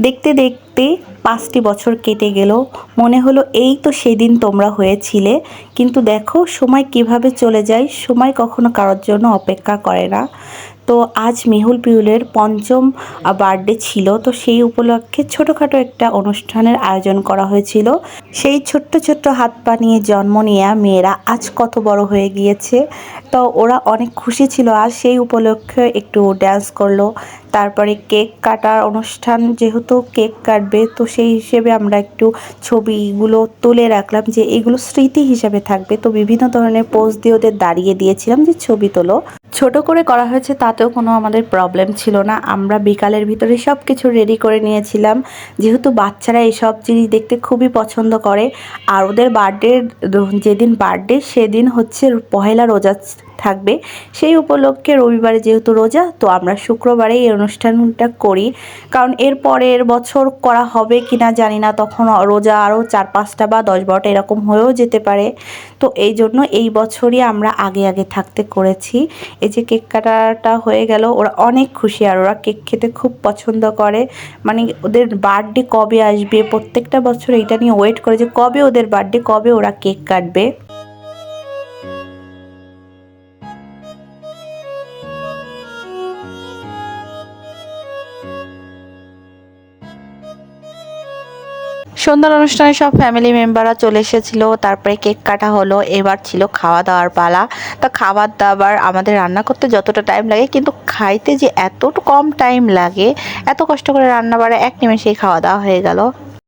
দেখতে দেখতে পাঁচটি বছর কেটে গেল। মনে হলো, এই তো সেদিন তোমরা হয়েছিলে। কিন্তু দেখো, সময় কীভাবে চলে যায়, সময় কখনো কারোর জন্য অপেক্ষা করে না। তো আজ মেহুল পিউলের পঞ্চম বার্থডে ছিল, তো সেই উপলক্ষে ছোটোখাটো একটা অনুষ্ঠানের আয়োজন করা হয়েছিল। সেই ছোট্ট ছোট্ট হাত পা নিয়ে জন্ম নেওয়া মেয়েরা আজ কত বড় হয়ে গিয়েছে। তো ওরা অনেক খুশি ছিল, আর সেই উপলক্ষে একটু ড্যান্স করল। তারপরে কেক কাটার অনুষ্ঠান, যেহেতু কেক কাটবে, তো সেই হিসেবে আমরা একটু ছবিগুলো তুলে রাখলাম যে এগুলো স্মৃতি হিসেবে থাকবে। তো বিভিন্ন ধরনের পোজ দিয়ে ওদের দাঁড়িয়ে দিয়েছিলাম যে ছবি তোলো। ছোট করে করা হয়েছে, তাতেও কোনো আমাদের প্রবলেম ছিল না। আমরা বিকালের ভিতরে সব কিছু রেডি করে নিয়েছিলাম। যেহেতু বাচ্চারা এসব জিনিস দেখতে খুবই পছন্দ করে, আর ওদের বার্থডে যেদিন বার্থডে সেদিন হচ্ছে পহেলা রোজা থাকবে। সেই উপলক্ষে রবিবারে যেহেতু রোজা, তো আমরা শুক্রবারে এই অনুষ্ঠানটা করি। কারণ এর পরের বছর করা হবে কি না জানি না, তখন রোজা আরও চার পাঁচটা বা দশ বারোটা এরকম হয়েও যেতে পারে। তো এই জন্য এই বছরই আমরা আগে আগে থাকতে করেছি। এই যে কেক কাটাটা হয়ে গেল, ওরা অনেক খুশি আর ওরা কেক খেতে খুব পছন্দ করে। মানে ওদের বার্থডে কবে আসবে, প্রত্যেকটা বছর এইটা নিয়ে ওয়েট করে যে কবে ওদের বার্থডে, কবে ওরা কেক কাটবে। সন্ধ্যার অনুষ্ঠানে সব ফ্যামিলি মেম্বাররা চলে এসেছিল, তারপরে কেক কাটা হলো, এবার ছিল খাওয়া দাওয়ার পালা। তা খাবার দাবার আমাদের রান্না করতে যতটা টাইম লাগে, কিন্তু খাইতে যে এত কম টাইম লাগে, এত কষ্ট করে রান্না বাড়া এক নিমেষেই খাওয়া দাওয়া হয়ে গেল।